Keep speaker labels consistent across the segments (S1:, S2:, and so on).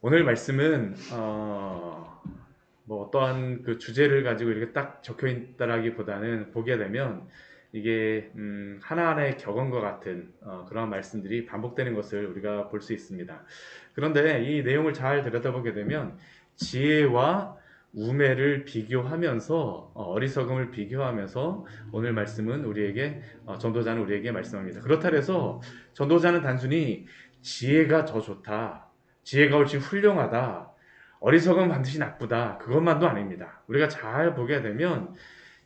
S1: 오늘 말씀은 어, 뭐 어떠한 그 주제를 가지고 이렇게 딱 적혀 있다라기보다는 보게 되면 이게 음, 하나하나의 격언과 같은 어, 그런 말씀들이 반복되는 것을 우리가 볼 수 있습니다. 그런데 이 내용을 잘 들여다보게 되면 지혜와 우매를 비교하면서 어, 어리석음을 비교하면서 오늘 말씀은 우리에게 어, 전도자는 우리에게 말씀합니다. 그렇다 해서 전도자는 단순히 지혜가 더 좋다. 지혜가 훨씬 훌륭하다. 어리석은 반드시 나쁘다. 그것만도 아닙니다. 우리가 잘 보게 되면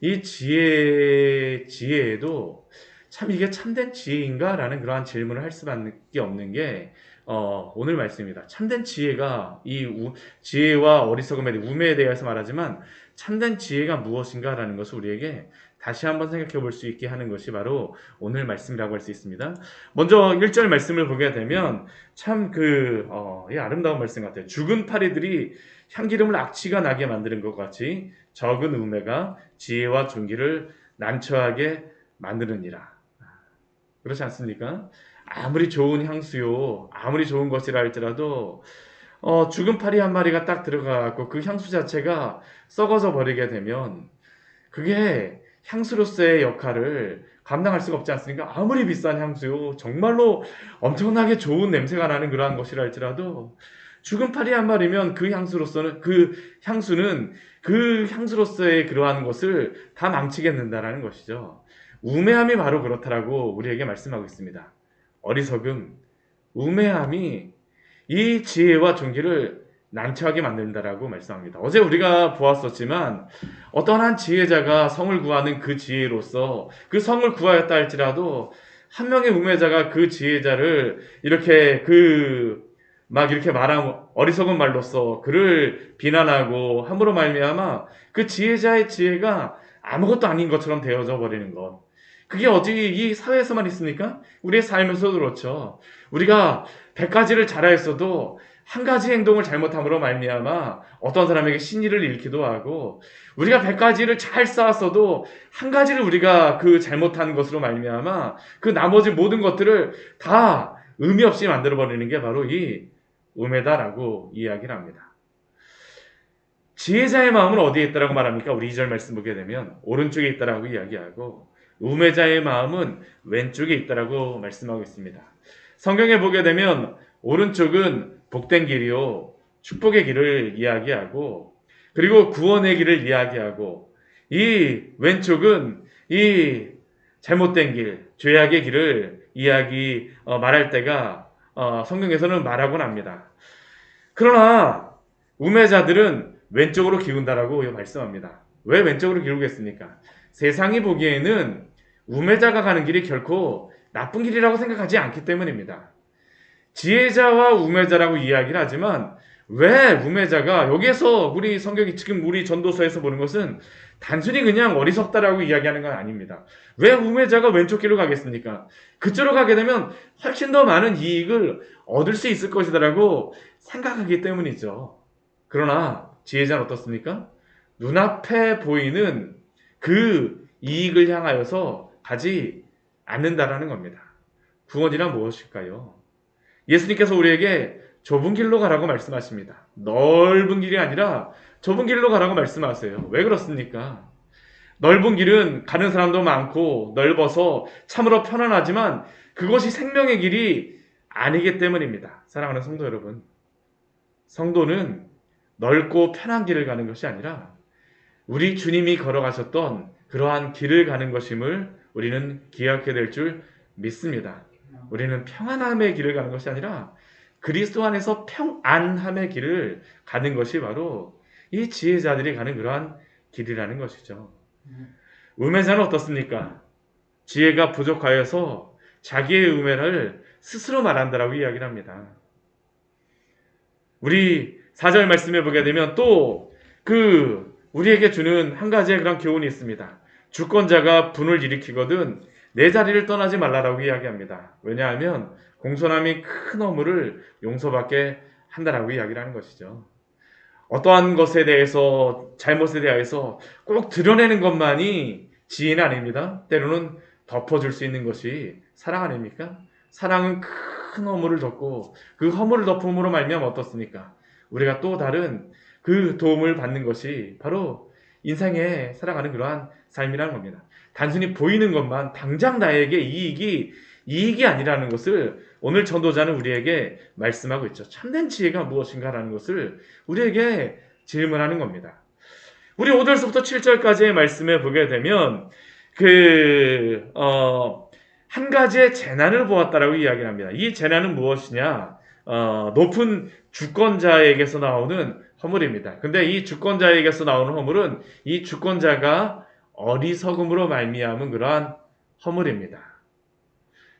S1: 이 지혜, 지혜에도 참 이게 참된 지혜인가 라는 그러한 질문을 할 수밖에 없는 게 어, 오늘 말씀입니다. 참된 지혜가 이 우, 지혜와 어리석음에 대해 우매에 대해서 말하지만 참된 지혜가 무엇인가 라는 것을 우리에게 다시 한번 생각해 볼 수 있게 하는 것이 바로 오늘 말씀이라고 할 수 있습니다. 먼저 1절 말씀을 보게 되면 참 그, 어, 이 아름다운 말씀 같아요. 죽은 파리들이 향기름을 악취가 나게 만드는 것 같이 적은 우매가 지혜와 존귀를 난처하게 만드느니라. 그렇지 않습니까? 아무리 좋은 향수요, 아무리 좋은 것이라 할지라도 어, 죽은 파리 한 마리가 딱 들어가고 그 향수 자체가 썩어져 버리게 되면 그게 향수로서의 역할을 감당할 수가 없지 않습니까? 아무리 비싼 향수요, 정말로 엄청나게 좋은 냄새가 나는 그러한 것이라 할지라도 죽은 파리 한 마리면 그 향수로서는 그 향수는 그 향수로서의 그러한 것을 다 망치겠는다라는 것이죠. 우매함이 바로 그렇다라고 우리에게 말씀하고 있습니다. 어리석음, 우매함이 이 지혜와 존귀를 난처하게 만든다라고 말씀합니다. 어제 우리가 보았었지만 어떤 한 지혜자가 성을 구하는 그 지혜로서 그 성을 구하였다 할지라도 한 명의 우매자가 그 지혜자를 이렇게 그 막 이렇게 말하면 어리석은 말로써 그를 비난하고 함으로 말미암아 그 지혜자의 지혜가 아무것도 아닌 것처럼 되어져 버리는 것. 그게 어디 이 사회에서만 있습니까? 우리의 삶에서도 그렇죠. 우리가 100가지를 잘하였어도 한 가지 행동을 잘못함으로 말미암아 어떤 사람에게 신의를 잃기도 하고 우리가 100가지를 잘 쌓았어도 한 가지를 우리가 그 잘못한 것으로 말미암아 그 나머지 모든 것들을 다 의미 없이 만들어 버리는 게 바로 이 우매다라고 이야기를 합니다. 지혜자의 마음은 어디에 있다라고 말합니까? 우리 2절 말씀 보게 되면 오른쪽에 있다라고 이야기하고 우매자의 마음은 왼쪽에 있다라고 말씀하고 있습니다. 성경에 보게 되면 오른쪽은 복된 길이요 축복의 길을 이야기하고 그리고 구원의 길을 이야기하고 이 왼쪽은 이 잘못된 길, 죄악의 길을 이야기 어, 말할 때가 어, 성경에서는 말하곤 합니다. 그러나 우매자들은 왼쪽으로 기운다라고 말씀합니다. 왜 왼쪽으로 기울겠습니까? 세상이 보기에는 우매자가 가는 길이 결코 나쁜 길이라고 생각하지 않기 때문입니다. 지혜자와 우매자라고 이야기를 하지만 왜 우매자가 여기에서 우리 성경이 지금 우리 전도서에서 보는 것은 단순히 그냥 어리석다라고 이야기하는 건 아닙니다. 왜 우매자가 왼쪽 길로 가겠습니까? 그쪽으로 가게 되면 훨씬 더 많은 이익을 얻을 수 있을 것이다라고 생각하기 때문이죠. 그러나 지혜자는 어떻습니까? 눈앞에 보이는 그 이익을 향하여서 가지 않는다라는 겁니다. 구원이란 무엇일까요? 예수님께서 우리에게 좁은 길로 가라고 말씀하십니다. 넓은 길이 아니라 좁은 길로 가라고 말씀하세요. 왜 그렇습니까? 넓은 길은 가는 사람도 많고 넓어서 참으로 편안하지만 그것이 생명의 길이 아니기 때문입니다. 사랑하는 성도 여러분. 성도는 넓고 편한 길을 가는 것이 아니라 우리 주님이 걸어가셨던 그러한 길을 가는 것임을 우리는 기억해야 될 줄 믿습니다. 우리는 평안함의 길을 가는 것이 아니라 그리스도 안에서 평안함의 길을 가는 것이 바로 이 지혜자들이 가는 그러한 길이라는 것이죠. 우매자는 어떻습니까? 지혜가 부족하여서 자기의 우매를 스스로 말한다라고 이야기를 합니다. 우리 4절 말씀해 보게 되면 또 그 우리에게 주는 한 가지의 그런 교훈이 있습니다. 주권자가 분을 일으키거든 내 자리를 떠나지 말라라고 이야기합니다. 왜냐하면 공손함이 큰 허물을 용서받게 한다라고 이야기를 하는 것이죠. 어떠한 것에 대해서 잘못에 대해서 꼭 드러내는 것만이 지혜는 아닙니다. 때로는 덮어줄 수 있는 것이 사랑 아닙니까? 사랑은 큰 허물을 덮고 그 허물을 덮음으로 말미암아 어떻습니까? 우리가 또 다른 그 도움을 받는 것이 바로 인생에 살아가는 그러한 삶이라는 겁니다. 단순히 보이는 것만 당장 나에게 이익이 이익이 아니라는 것을 오늘 전도자는 우리에게 말씀하고 있죠. 참된 지혜가 무엇인가라는 것을 우리에게 질문하는 겁니다. 우리 5절서부터 7절까지의 말씀을 보게 되면 그, 어, 한 가지의 재난을 보았다라고 이야기를 합니다. 이 재난은 무엇이냐? 어, 높은 주권자에게서 나오는 허물입니다. 근데 이 주권자에게서 나오는 허물은 이 주권자가 어리석음으로 말미암은 그러한 허물입니다.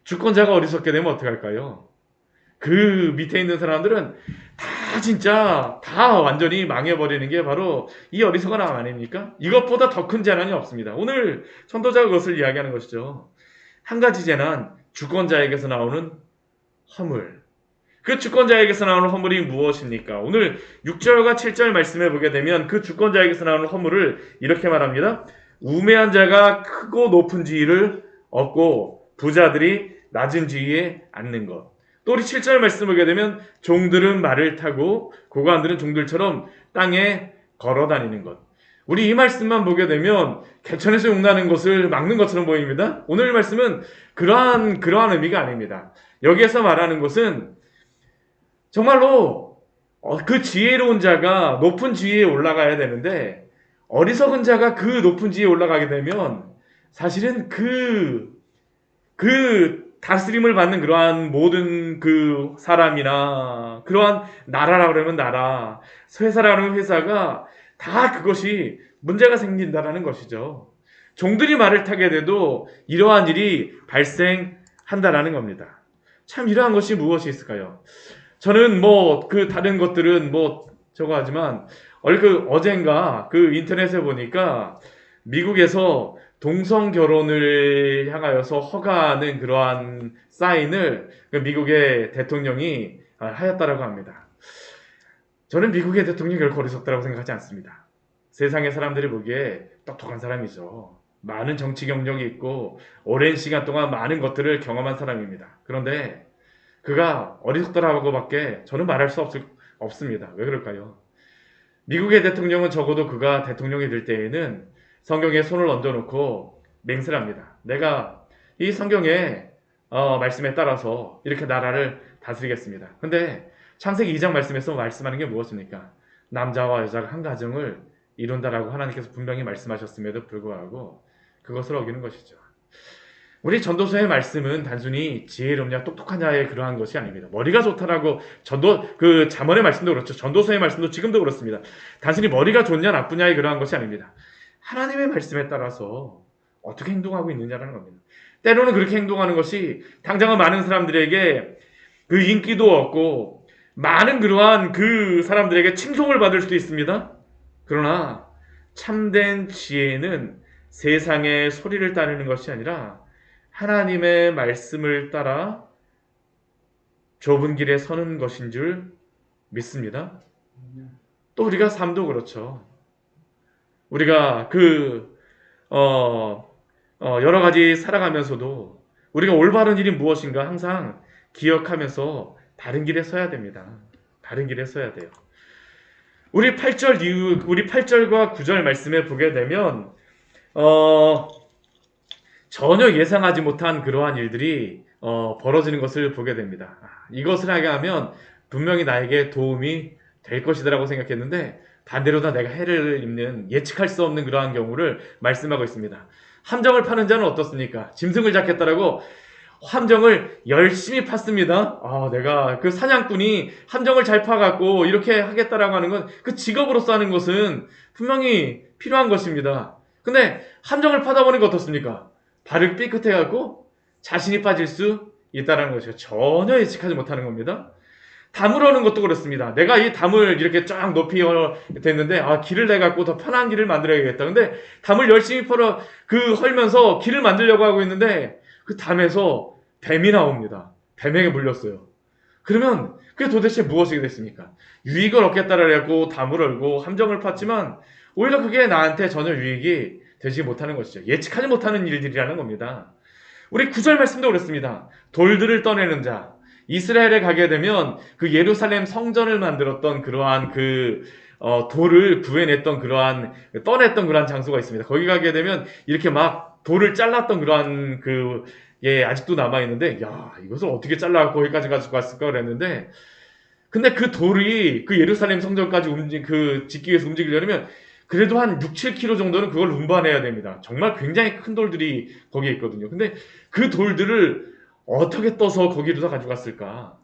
S1: 주권자가 어리석게 되면 어떻게 할까요? 그 밑에 있는 사람들은 다 진짜 다 완전히 망해버리는 게 바로 이 어리석은 암 아닙니까? 이것보다 더 큰 재난이 없습니다. 오늘 천도자가 그것을 이야기하는 것이죠. 한 가지 재난, 주권자에게서 나오는 허물. 그 주권자에게서 나오는 허물이 무엇입니까? 오늘 6절과 7절 말씀해 보게 되면 그 주권자에게서 나오는 허물을 이렇게 말합니다. 우매한 자가 크고 높은 지위를 얻고 부자들이 낮은 지위에 앉는 것. 또 우리 7절 말씀 보게 되면 종들은 말을 타고 고관들은 종들처럼 땅에 걸어 다니는 것. 우리 이 말씀만 보게 되면 개천에서 용나는 것을 막는 것처럼 보입니다. 오늘 말씀은 그러한 그러한 의미가 아닙니다. 여기에서 말하는 것은 정말로 어, 그 지혜로운 자가 높은 지위에 올라가야 되는데 어리석은 자가 그 높은 지위에 올라가게 되면 사실은 그, 그 다스림을 받는 그러한 모든 그 사람이나 그러한 나라라 그러면 나라, 회사라 그러면 회사가 다 그것이 문제가 생긴다라는 것이죠. 종들이 말을 타게 돼도 이러한 일이 발생한다라는 겁니다. 참 이러한 것이 무엇이 있을까요? 저는 뭐 그 다른 것들은 뭐 저거 하지만 얼 그 어젠가 그 인터넷에 보니까 미국에서 동성 결혼을 향하여서 허가하는 그러한 사인을 그 미국의 대통령이 아, 하였다라고 합니다. 저는 미국의 대통령이 결코 어리석다라고 생각하지 않습니다. 세상의 사람들이 보기에 똑똑한 사람이죠. 많은 정치 경력이 있고 오랜 시간 동안 많은 것들을 경험한 사람입니다. 그런데 그가 어리석다라고밖에 저는 말할 수 없, 없습니다. 왜 그럴까요? 미국의 대통령은 적어도 그가 대통령이 될 때에는 성경에 손을 얹어놓고 맹세를 합니다. 내가 이 성경의 어, 말씀에 따라서 이렇게 나라를 다스리겠습니다. 근데 창세기 2장 말씀에서 말씀하는 게 무엇입니까? 남자와 여자가 한 가정을 이룬다라고 하나님께서 분명히 말씀하셨음에도 불구하고 그것을 어기는 것이죠. 우리 전도서의 말씀은 단순히 지혜롭냐 똑똑하냐의 그러한 것이 아닙니다. 머리가 좋다라고 전도 그 잠언의 말씀도 그렇죠. 전도서의 말씀도 지금도 그렇습니다. 단순히 머리가 좋냐 나쁘냐의 그러한 것이 아닙니다. 하나님의 말씀에 따라서 어떻게 행동하고 있느냐라는 겁니다. 때로는 그렇게 행동하는 것이 당장은 많은 사람들에게 그 인기도 얻고 많은 그러한 그 사람들에게 칭송을 받을 수도 있습니다. 그러나 참된 지혜는 세상의 소리를 따르는 것이 아니라 하나님의 말씀을 따라 좁은 길에 서는 것인 줄 믿습니다. 또 우리가 삶도 그렇죠. 우리가 그, 어, 어, 여러 가지 살아가면서도 우리가 올바른 일이 무엇인가 항상 기억하면서 다른 길에 서야 됩니다. 다른 길에 서야 돼요. 우리 8절 이후, 우리 8절과 9절 말씀에 보게 되면, 어, 전혀 예상하지 못한 그러한 일들이 어, 벌어지는 것을 보게 됩니다. 아, 이것을 하게 하면 분명히 나에게 도움이 될 것이다라고 생각했는데 반대로 다 내가 해를 입는 예측할 수 없는 그러한 경우를 말씀하고 있습니다. 함정을 파는 자는 어떻습니까? 짐승을 잡겠다라고 함정을 열심히 팠습니다. 아, 내가 그 사냥꾼이 함정을 잘 파갖고 이렇게 하겠다라고 하는 건 그 직업으로서 하는 것은 분명히 필요한 것입니다. 근데 함정을 파다 보니까 어떻습니까? 발을 삐끗해갖고 자신이 빠질 수 있다는 것이죠. 전혀 예측하지 못하는 겁니다. 하는 것도 그렇습니다. 내가 이 담을 이렇게 쫙 높이 됐는데, 아, 길을 내 갖고 더 편한 길을 만들어야겠다. 근데 담을 열심히 펄어, 그, 헐면서 길을 만들려고 하고 있는데, 그 담에서 뱀이 나옵니다. 뱀에게 물렸어요. 그러면, 그게 도대체 무엇이 됐습니까? 유익을 얻겠다라 해갖고 담을 얼고 함정을 팠지만, 오히려 그게 나한테 전혀 유익이 되지 못하는 것이죠. 예측하지 못하는 일들이라는 겁니다. 우리 구절 말씀도 그렇습니다. 돌들을 떠내는 자. 이스라엘에 가게 되면 그 예루살렘 성전을 만들었던 그러한 그 어, 돌을 구해냈던 그러한 떠냈던 그러한 장소가 있습니다. 거기 가게 되면 이렇게 막 돌을 잘랐던 그러한 그 예, 아직도 남아 있는데 야, 이것을 어떻게 잘라 거기까지 가지고 갔을까 그랬는데 근데 그 돌이 그 예루살렘 성전까지 움직 그 짓기 위해서 움직이려면 그래도 한 6, 7km 정도는 그걸 운반해야 됩니다. 정말 굉장히 큰 돌들이 거기에 있거든요. 근데 그 돌들을 어떻게 떠서 거기로 다 가져갔을까?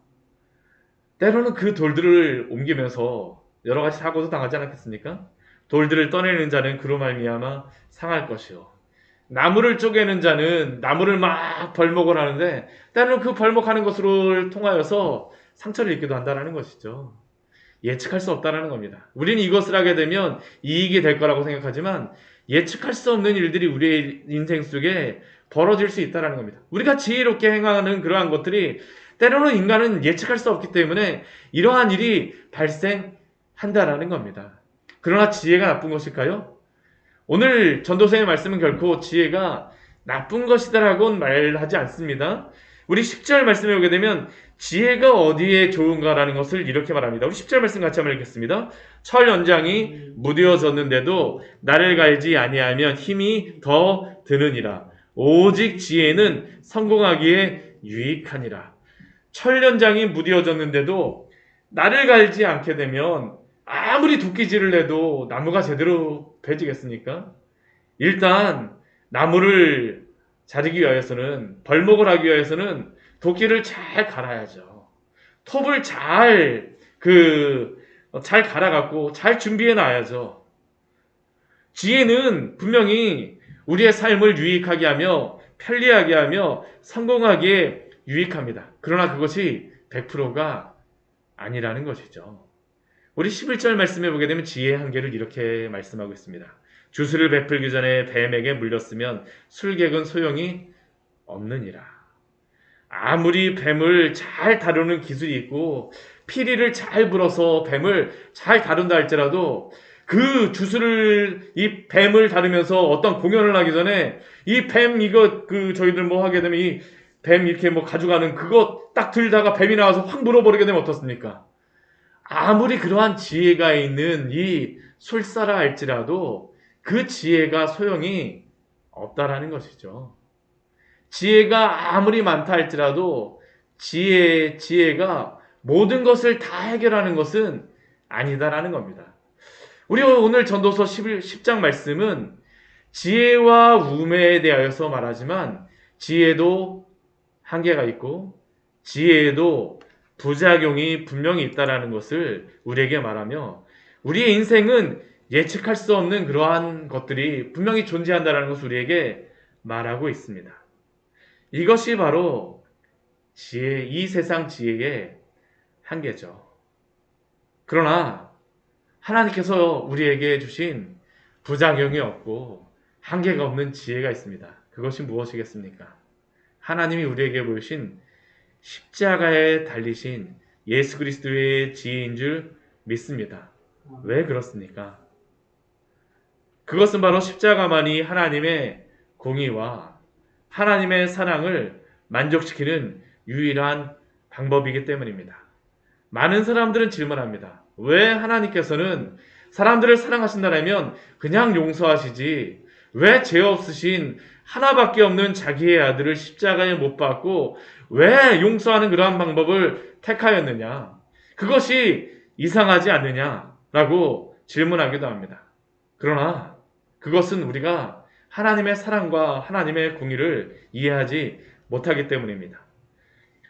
S1: 때로는 그 돌들을 옮기면서 여러 가지 사고도 당하지 않았겠습니까? 돌들을 떠내는 자는 그로 말미암아 상할 것이요. 나무를 쪼개는 자는 나무를 막 벌목을 하는데 때로는 그 벌목하는 것으로 통하여서 상처를 입기도 한다는 것이죠. 예측할 수 없다는 겁니다. 우리는 이것을 하게 되면 이익이 될 거라고 생각하지만 예측할 수 없는 일들이 우리의 인생 속에 벌어질 수 있다는 겁니다. 우리가 지혜롭게 행하는 그러한 것들이 때로는 인간은 예측할 수 없기 때문에 이러한 일이 발생한다라는 겁니다. 그러나 지혜가 나쁜 것일까요? 오늘 전도서의 말씀은 결코 지혜가 나쁜 것이다라고는 말하지 않습니다. 우리 10절 말씀에 오게 되면 지혜가 어디에 좋은가라는 것을 이렇게 말합니다. 우리 10절 말씀 같이 한번 읽겠습니다. 철 연장이 무뎌졌는데도 나를 갈지 아니하면 힘이 더 드느니라. 오직 지혜는 성공하기에 유익하니라. 철 연장이 무뎌졌는데도 나를 갈지 않게 되면 아무리 도끼질을 해도 나무가 제대로 베지겠습니까? 일단 나무를 자르기 위해서는 벌목을 하기 위해서는 도끼를 잘 갈아야죠. 톱을 잘 그 잘 갈아갖고 잘 준비해 놔야죠. 지혜는 분명히 우리의 삶을 유익하게 하며 편리하게 하며 성공하기에 유익합니다. 그러나 그것이 100%가 아니라는 것이죠. 우리 11절 말씀해 보게 되면 지혜의 한계를 이렇게 말씀하고 있습니다. 주술을 베풀기 전에 뱀에게 물렸으면 술객은 소용이 없느니라. 아무리 뱀을 잘 다루는 기술이 있고 피리를 잘 불어서 뱀을 잘 다룬다 할지라도 그 주술을 이 뱀을 다루면서 어떤 공연을 하기 전에 이 뱀 이거 그 저희들 뭐 하게 되면 이 뱀 이렇게 뭐 가져가는 그거 딱 들다가 뱀이 나와서 확 물어버리게 되면 어떻습니까? 아무리 그러한 지혜가 있는 이 술사라 할지라도 그 지혜가 소용이 없다라는 것이죠. 지혜가 아무리 많다 할지라도 지혜, 지혜가 모든 것을 다 해결하는 것은 아니다라는 겁니다. 우리 오늘 전도서 11, 10장 말씀은 지혜와 우매에 대하여서 말하지만 지혜도 한계가 있고 지혜에도 부작용이 분명히 있다라는 것을 우리에게 말하며 우리의 인생은 예측할 수 없는 그러한 것들이 분명히 존재한다라는 것을 우리에게 말하고 있습니다. 이것이 바로 지혜, 이 세상 지혜의 한계죠. 그러나 하나님께서 우리에게 주신 부작용이 없고 한계가 없는 지혜가 있습니다. 그것이 무엇이겠습니까? 하나님이 우리에게 보이신 십자가에 달리신 예수 그리스도의 지혜인 줄 믿습니다. 왜 그렇습니까? 그것은 바로 십자가만이 하나님의 공의와 하나님의 사랑을 만족시키는 유일한 방법이기 때문입니다. 많은 사람들은 질문합니다. 왜 하나님께서는 사람들을 사랑하신다면 그냥 용서하시지 왜 죄 없으신 하나밖에 없는 자기의 아들을 십자가에 못 박고 왜 용서하는 그러한 방법을 택하였느냐? 그것이 이상하지 않느냐라고 질문하기도 합니다. 그러나 그것은 우리가 하나님의 사랑과 하나님의 공의를 이해하지 못하기 때문입니다.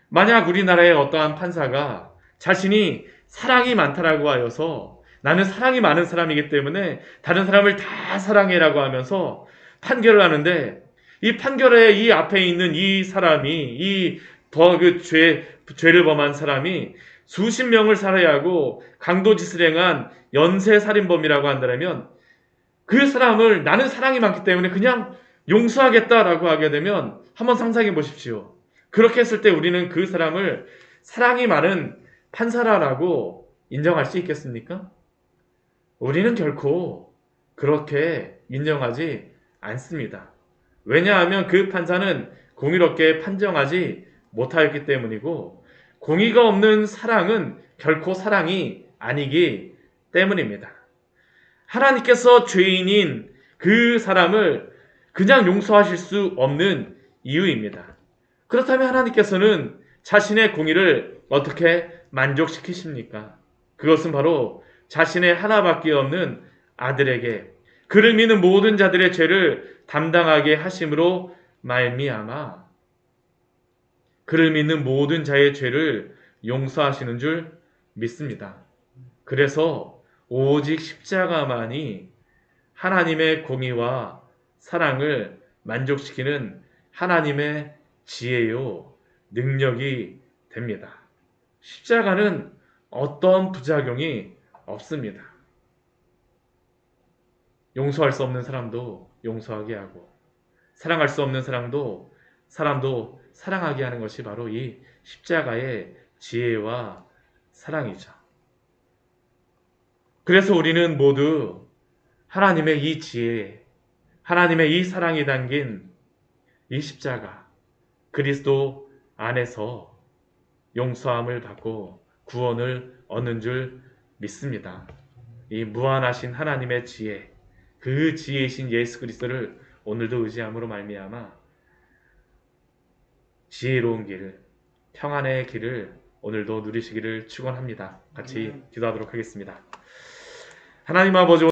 S1: 만약 우리나라의 어떠한 판사가 자신이 사랑이 많다라고 하여서 나는 사랑이 많은 사람이기 때문에 다른 사람을 다 사랑해라고 하면서 판결을 하는데 이 판결에 이 앞에 있는 이 사람이 이 더 그 죄, 죄를 범한 사람이 수십 명을 살해야 하고 강도짓을 행한 연쇄 살인범이라고 한다면 그 사람을 나는 사랑이 많기 때문에 그냥 용서하겠다라고 하게 되면 한번 상상해 보십시오. 그렇게 했을 때 우리는 그 사람을 사랑이 많은 판사라라고 인정할 수 있겠습니까? 우리는 결코 그렇게 인정하지 않습니다. 왜냐하면 그 판사는 공의롭게 판정하지 못하였기 때문이고 공의가 없는 사랑은 결코 사랑이 아니기 때문입니다. 하나님께서 죄인인 그 사람을 그냥 용서하실 수 없는 이유입니다. 그렇다면 하나님께서는 자신의 공의를 어떻게 만족시키십니까? 그것은 바로 자신의 하나밖에 없는 아들에게 그를 믿는 모든 자들의 죄를 담당하게 하심으로 말미암아 그를 믿는 모든 자의 죄를 용서하시는 줄 믿습니다. 그래서 오직 십자가만이 하나님의 공의와 사랑을 만족시키는 하나님의 지혜요 능력이 됩니다. 십자가는 어떤 부작용이 없습니다. 용서할 수 없는 사람도 용서하게 하고 사랑할 수 없는 사람도 사람도 사랑하게 하는 것이 바로 이 십자가의 지혜와 사랑이죠. 그래서 우리는 모두 하나님의 이 지혜, 하나님의 이 사랑이 담긴 이 십자가, 그리스도 안에서 용서함을 받고 구원을 얻는 줄 믿습니다. 이 무한하신 하나님의 지혜, 그 지혜이신 예수 그리스도를 오늘도 의지함으로 말미암아 지혜로운 길, 평안의 길을 오늘도 누리시기를 축원합니다. 같이 기도하도록 하겠습니다. 하나님 아버지